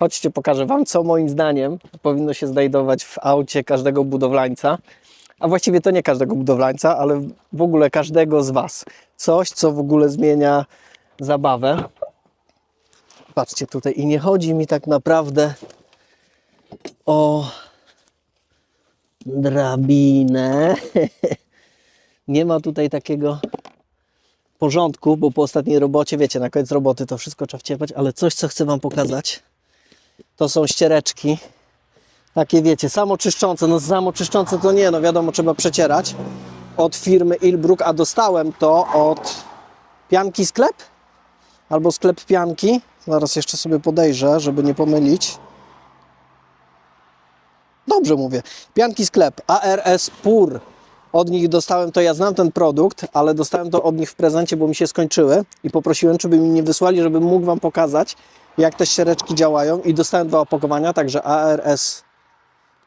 Chodźcie, pokażę Wam, co moim zdaniem powinno się znajdować w aucie każdego budowlańca. A właściwie to nie każdego budowlańca, ale w ogóle każdego z Was. Coś, co w ogóle zmienia zabawę. Patrzcie tutaj, i nie chodzi mi tak naprawdę o drabinę. nie ma tutaj takiego porządku, bo po ostatniej robocie, wiecie, na koniec roboty to wszystko trzeba wciepać, ale coś, co chcę Wam pokazać, to są ściereczki. Takie wiecie, samoczyszczące. No samoczyszczące to nie, no wiadomo, trzeba przecierać. Od firmy Ilbrook, a dostałem to od Pianki Sklep? Albo Sklep Pianki. Zaraz jeszcze sobie podejrzę, żeby nie pomylić. Dobrze mówię. Pianki Sklep, ARS Pur. Od nich dostałem to, ja znam ten produkt, ale dostałem to od nich w prezencie, bo mi się skończyły i poprosiłem, żeby mi nie wysłali, żebym mógł Wam pokazać, jak te ściereczki działają i dostałem dwa opakowania, także ARS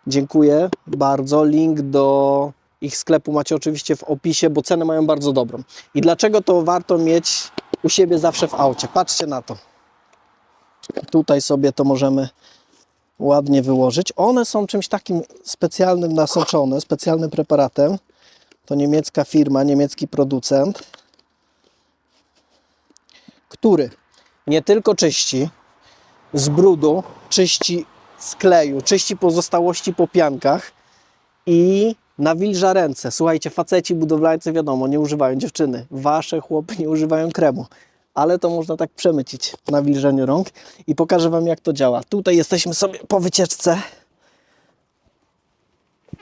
dziękuję bardzo. Link do ich sklepu macie oczywiście w opisie, bo cenę mają bardzo dobrą. I dlaczego to warto mieć u siebie zawsze w aucie? Patrzcie na to. Tutaj sobie to możemy ładnie wyłożyć. One są czymś takim specjalnym nasączone, specjalnym preparatem. To niemiecka firma, niemiecki producent, który nie tylko czyści z brudu, czyści z kleju, czyści pozostałości po piankach i nawilża ręce. Słuchajcie, faceci budowlańcy wiadomo, nie używają dziewczyny. Wasze chłopy nie używają kremu. Ale to można tak przemycić na wilżeniu rąk i pokażę Wam jak to działa. Tutaj jesteśmy sobie po wycieczce.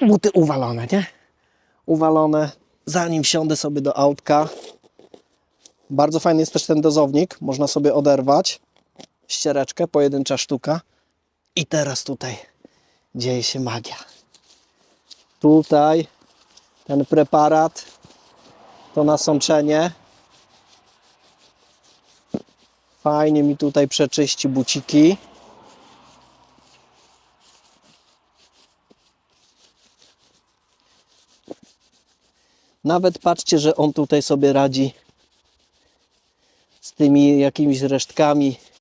Buty uwalone, nie? Uwalone. Zanim wsiądę sobie do autka. Bardzo fajny jest też ten dozownik. Można sobie oderwać ściereczkę, pojedyncza sztuka. I teraz tutaj dzieje się magia. Tutaj ten preparat, to nasączenie. Fajnie mi tutaj przeczyści buciki. Nawet patrzcie, że on tutaj sobie radzi z tymi jakimiś resztkami